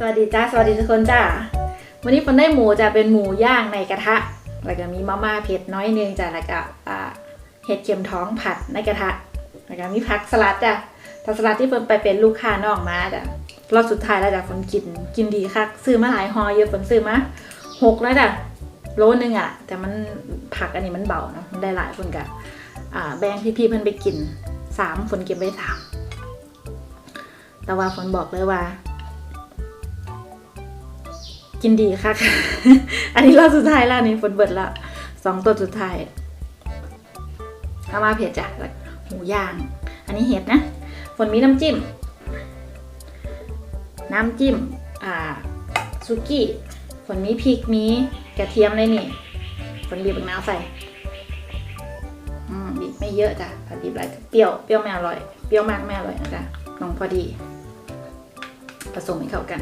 สวัสดีจ้าสวัสดีทุกคนจ้าวันนี้ฝนได้หมูจะเป็นหมูย่างในกระทะ แล้วก็มีมาม่าเผ็ดน้อยนึงจ้ะแล้วก็เห็ดเข็มท้องผัดในกระทะ แล้วก็มีผักสลัดจ้ะผักสลัดที่ฝนไปเป็นลูกค้านอกมาจ้ะรอบสุดท้ายแล้วจ้ะฝนกินกินดีค่ะซื้อมาหลายห่อเยอะฝนซื้อมาหกแล้วจ้ะโลนึงอะ แต่มันผักอันนี้มันเบาเนาะมันได้หลายคนกะอ่าแบงพี่ๆเพิ่นไปกินสามฝนเก็บไว้สามแต่ว่าฝนบอกเลยว่า กินดีค่ะ อันนี้รอบสุดท้ายแล้วนี่ฝนเบิดละสองตัวสุดท้ายข้ามาเผ็ดจ้ะหมูย่าง อันนี้เห็ดนะ ฝนมีน้ำจิ้ม น้ำจิ้ม อ่าซุกี้ ฝนมีพริกมีกระเทียมเลยนี่ ฝนบีบมะนาวใส่ อืมบีบไม่เยอะจ้ะถ้าบีบอะไรเปรี้ยว เปรี้ยวไม่อร่อย เปรี้ยวมากไม่อร่อยนะจ๊ะลองพอดี ผสมให้เข้ากัน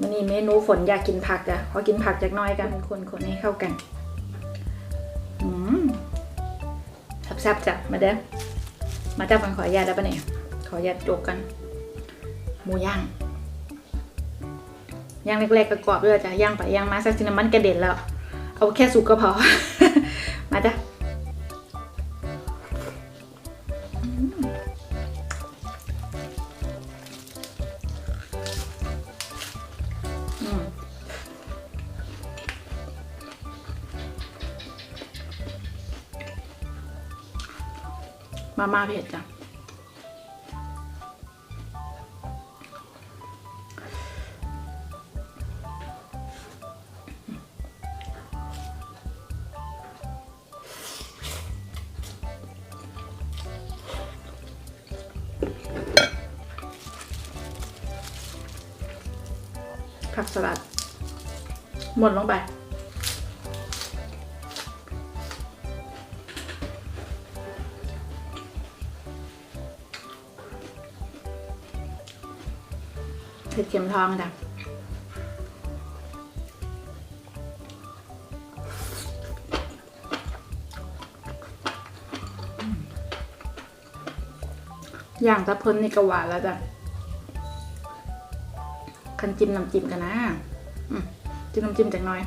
มันนี่เมนูฝนอยากกินผักจ้ะขอกินผักจากน้อยกันคนคนให้เข้ากันอืมแซ่บๆจ้ะมาเด้อมาจ้าฟังขอญาตได้ปะเนี่ยขอญาตโจกกันหมูย่างย่างเล็กๆประกอบด้วยจ้ะย่างไปย่างมาสักทีน้ำมันกระเด็นแล้ว เอาแค่สุกก็พอ มาจ้ะ มาม่าเผ็ดจ้ะผักสลัดหมดลงไป ผ็ดเข็มทองจ้ะอย่างตะเพิ่นนี่ก็หวานแล้วจ้ะคันจิ้มน้ำจิ้มกันนะ จิ้มน้ำจิ้มจากน้อย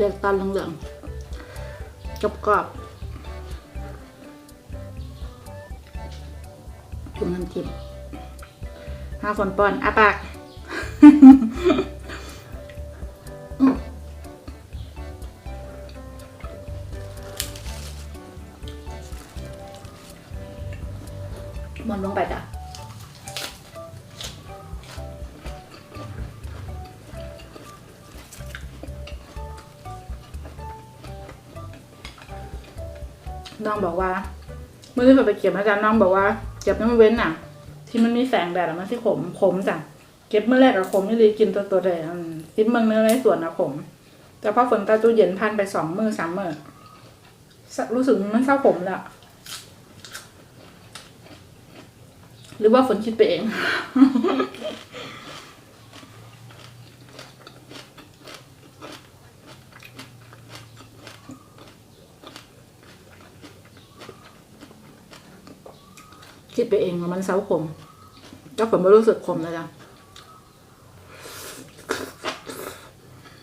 เลือกตอนเหลืองๆกรอบๆจุ่น้ำจิ้มห้าฝนปอนอาปากมหมดลงไปจ้ะ น้องบอกว่าเมื่อที่เราไปเก็บอาจารย์น้องบอกว่าเก็บน้ำเว้นน่ะ ที่มันมีแสงแดดอะมันที่ขมขมจ้ะเก็บเมื่อแรกอะขมไม่เลยกินตัวตัวเลยซิมเมืองเนื้อในส่วนอะขมแต่พอฝนตาตู้เย็นพันไปสองมือสามมือรู้สึกมันเศร้าขมล้วหรือว่าฝนคิดไปเอง คิดไปเองว่ามันเศร้าขมก็ฝนไม่รู้สึกขมเลยจ้ะ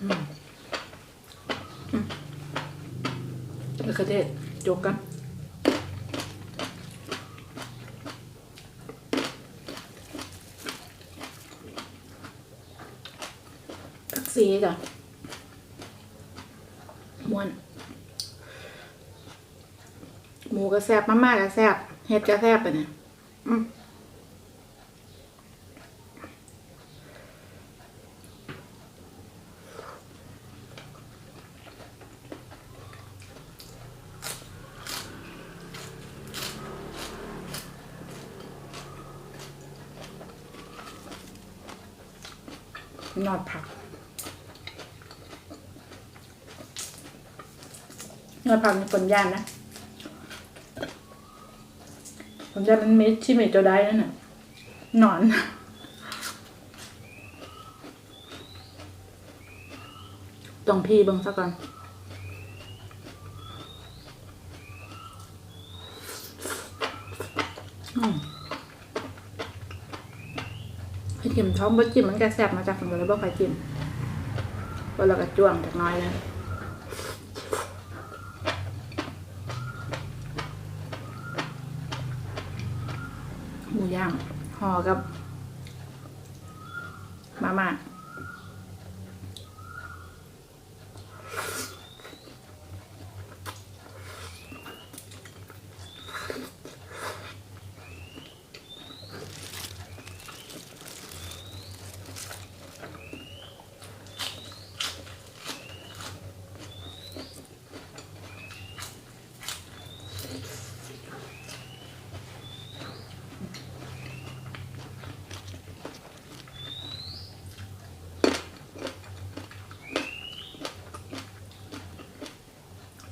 อืมอืมมะเขือเทศจกกันผักซีจ้ะม้วนหมูก็แซ่บมาม่าก็แซ่บเห็ดก็แซ่บไปเนี่ย นอดผัก นอดผักมีคนย่านนะผมจะมันเม็ดที่เม็ดจะได้นั่นน่ะนอนต้องพี่เบิ่งซะก่อน อืม ให้จิ้มบจิ้มมันก็แซ่บมาจากผมก็เลยบ่ค่อยจิ้มก็เราก็จ้วงจากน้อยเลยหมูย่างห่อกับมาม่า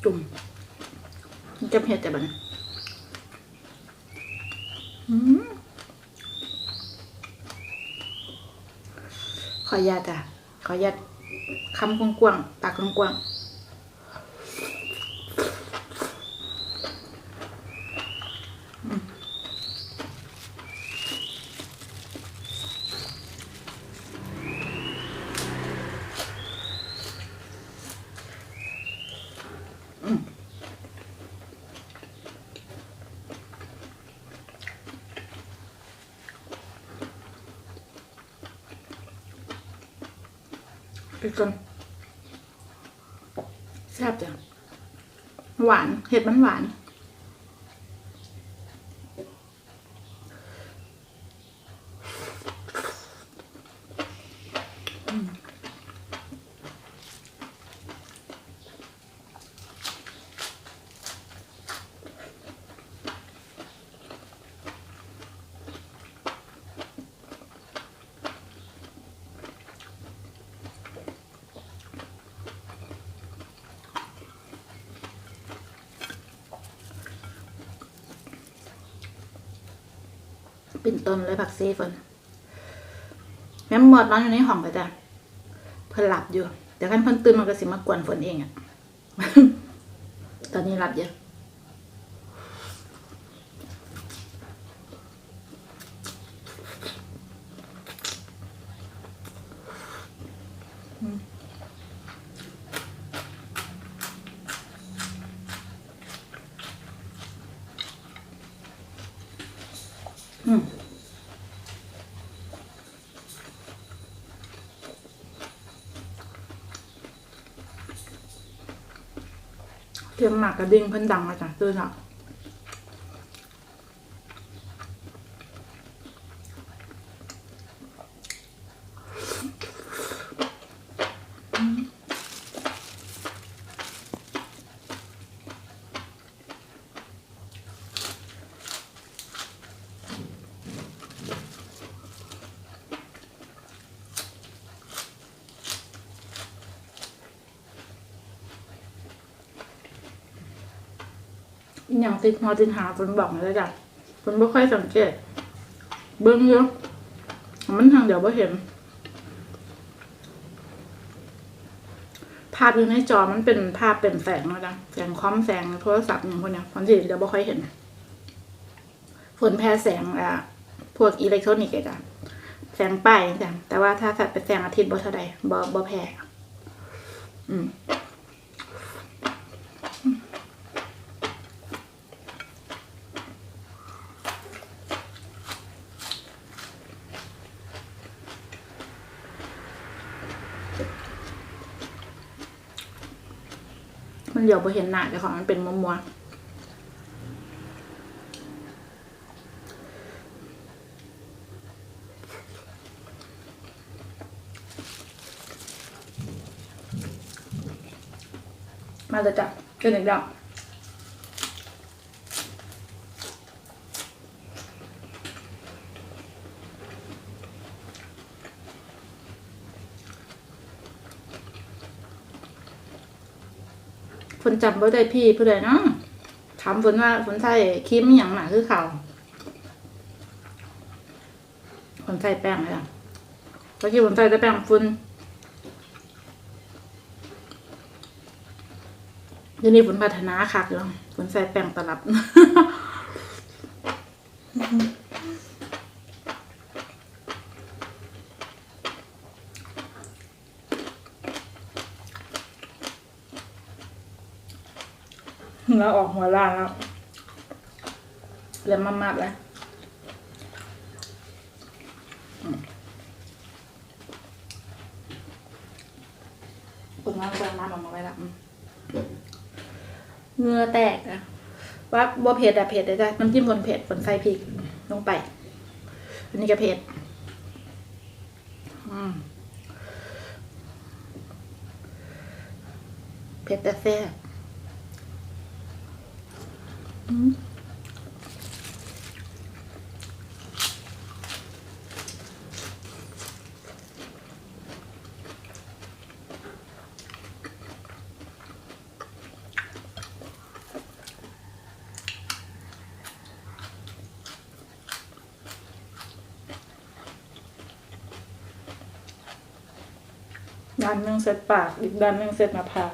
จุ่ม มับเห็ดแต่บัดนอืมขออนุญาตจ้ะขออนุญาตคำกว้างๆปากกว้างๆ อีกคนแซ่บจ้ะหวานเห็ดมันหวาน เป็นต้นเลยผักซีฝนแม่หมดนอนอยู่ในห้องไปจ้ะเพิ่นหลับอยู่ เดี๋ยวคันเพิ่นตื่นมันก็สิมากวนฝนเองอะตอนนี้หลับอยู่ากระดิ่งเพิ่นดังมาจากตื้อค่ะอหย่าง ติดหอติดหาฝนบอกเลยจ้ะฝนไม่ค่อยสังเกต เบิ้งเยอะมันทางเดี๋ยวไ่เห็น ภาพอยู่ในจอมันเป็นภาพเป็นแสงนะจ๊ะแสงคอมแสงโทรศัพท์อย่างพวกเนี้ยฝนสิเดี๋ยวไม่ค่อยเห็น ฝนแพ้แสงอะพวกอิเล็กทรอนิกส์จ้ะแสงป้ายจ้ะแต่ว่าถ้าสัตว์เป็นแสงอาทิตย์บ่เท่าใดบ่บ่แพ้อืม มันเดี๋ยวพอเห็นหน้าแต่ของมันเป็นมัวมัวๆมาจะจับเกินอีกดอก ฝนจำบ่ได้พี่ผู้ใดเนาะถามฝนว่าฝนใส่ครีมอย่างหนาคือเขาฝนใส่แป้งเลยอะเมื่อกี้ฝนใส่แต่แป้งฝุ่นเดี๋ยวนี้ฝนพัฒนาคักอยู่ผลใส่แป้งตลับ แล้วออกหัวล่างแล้วเริ่มมากๆแล้วอืมคุณน้ำเติมน้ำออกมาไว้ละอืมเหงือแตกนะว่าบ่เผ็ดอะเผ็ดเลยจ้ะน้ำจิ้มคนเผ็ดคนใส่พริกลงไป อันนี้ก็เผ็ดอืมเผ็ดแต่แซ่บ ด้านหนึ่งเสร็จปาก อีกด้านหนึ่งเสร็จหน้าผาก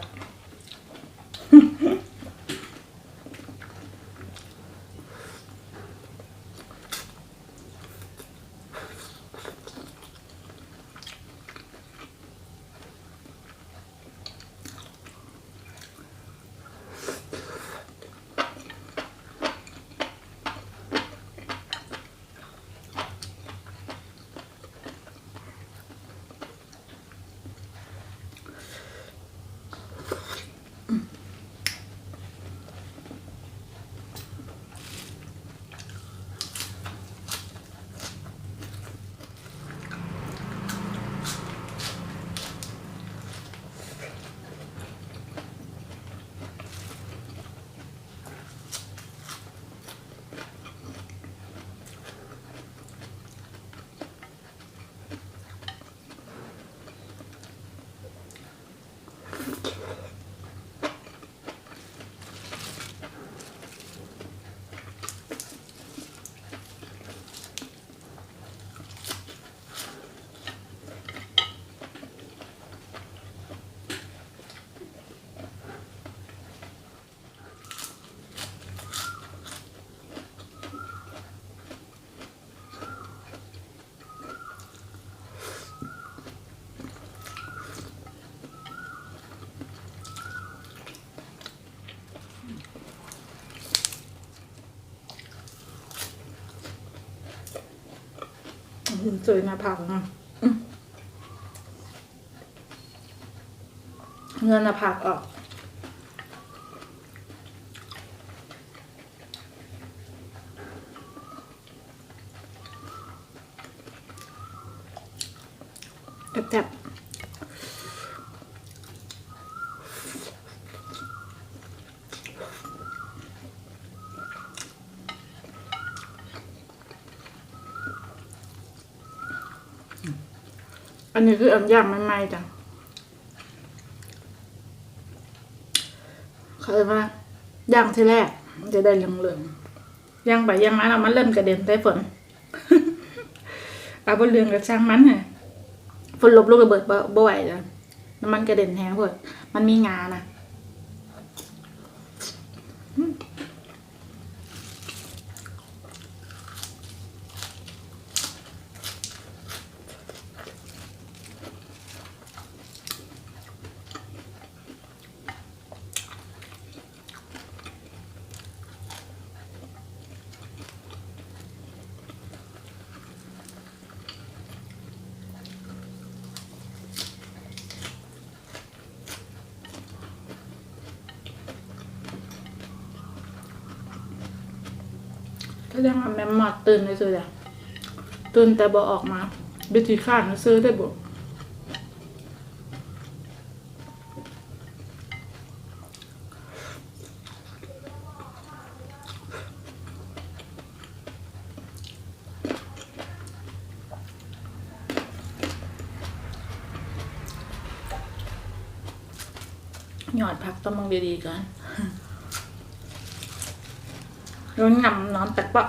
สวยหน้าผักนะเงินหน้าผากออกแซ่บๆ อันนี้คืออันย่างใหม่ๆจ้ะเขาเลยว่าย่างที่แรกจะได้เหลืองๆย่างไปย่างมาแล้วมันเริ่มกระเด็นใต้ฝนเอาบนเรืองกับช่างมันไงฝนลบลูกระเบิดบ่บ่ไหวแล้ะน้ำมันกระเด็นแห้งพดมันมีงานะ ถ้ายังเอาแม่หมอดตื่นเลยซื้อจ้ะตื่นแต่บ่ออกมาบิธีข้านซื้อได้บ่หยอดพักต้องมองดีๆก่อน นงำน้อนตะเปาะ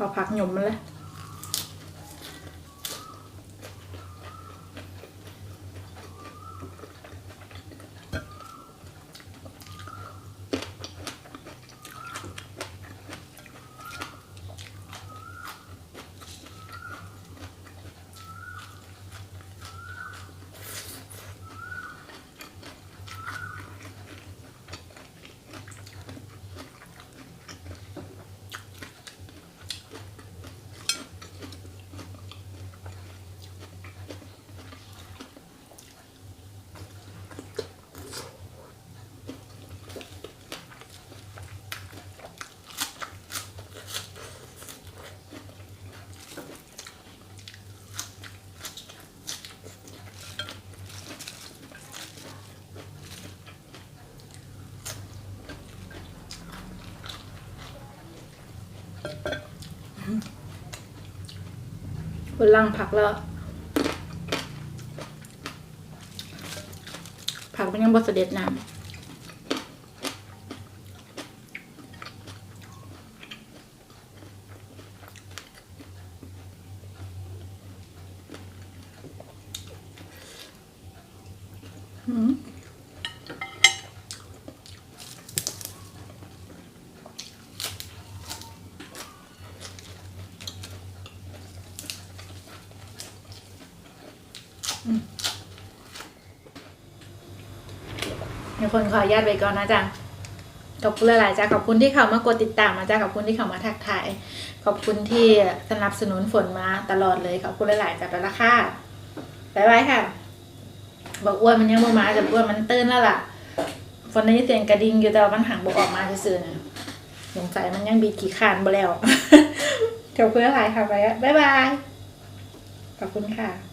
เอาผักหยมมาเลย คนล่างผักแล้ว ผักมันยังบดเสด็จน้ำอืม มีคนขออนุญาตไปก่อนนะจ๊ะขอบคุณหลายๆจ้าขอบคุณที่เข้ามากดติดตามมาจ้าขอบคุณที่เข้ามาทักทาย ขอบคุณที่สนับสนุนฝนมาตลอดเลย ขอบคุณหลายๆจ้าไปละค่ะบ๊ายบายค่ะ บอกอ้วนมันยังไม่มาจะอ้วนมันตื่นแล้วล่ะ ฝนได้ยินเสียงกระดิ่งอยู่แต่วันหังบกออกมาซื่อๆนะสงสัยมันยังบีขี่ขานบ่แล้วขอบคุณหลายค่ะไปบ๊ายบาย ขอบคุณค่ะ